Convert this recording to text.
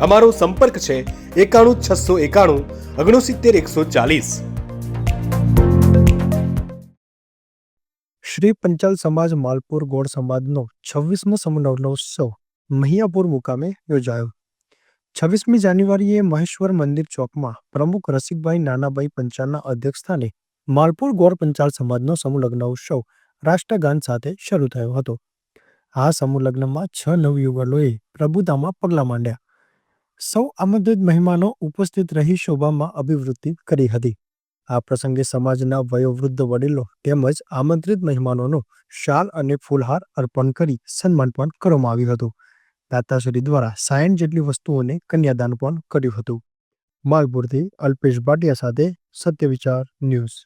અમારો સંપર્ક છે એકાણું છસો એકાણું ઓગણસિત્તેર એકસો ચાલીસ. શ્રી પંચાલ સમાજ માલપુર ગોળ સમાજનો છવ્વીસમો સમનવનોત્સવ મહિયાપુર મુકામે યોજાયો. છવ્વીસમી જાન્યુઆરીએ મહેશ્વર મંદિર ચોકમાં પ્રમુખ રસિકભાઈ નાનાભાઈ પંચાલના અધ્યક્ષસ્થાને માલપુર ગોળ પંચાલ સમાજનો સમૂહલગ્ન ઉત્સવ રાષ્ટ્રગાન સાથે શરૂ થયો હતો. આ સમૂહલગ્નમાં છ નવયુગલોએ પ્રભુતામાં પગલાં માંડ્યા. સૌ આમંત્રિત મહેમાનો ઉપસ્થિત રહી શોભામાં અભિવૃદ્ધિ કરી હતી. આ પ્રસંગે સમાજના વયોવૃદ્ધ વડીલો તેમજ આમંત્રિત મહેમાનોનો શાલ અને ફૂલહાર અર્પણ કરી સન્માન પણ કરવામાં આવ્યું હતું. દાતાશ્રી દ્વારા સાયણ જેટલી વસ્તુઓને કન્યાદાન પણ કર્યું હતું. માલપુરથી અલ્પેશ ભાટિયા સાથે સત્ય વિચાર ન્યૂઝ.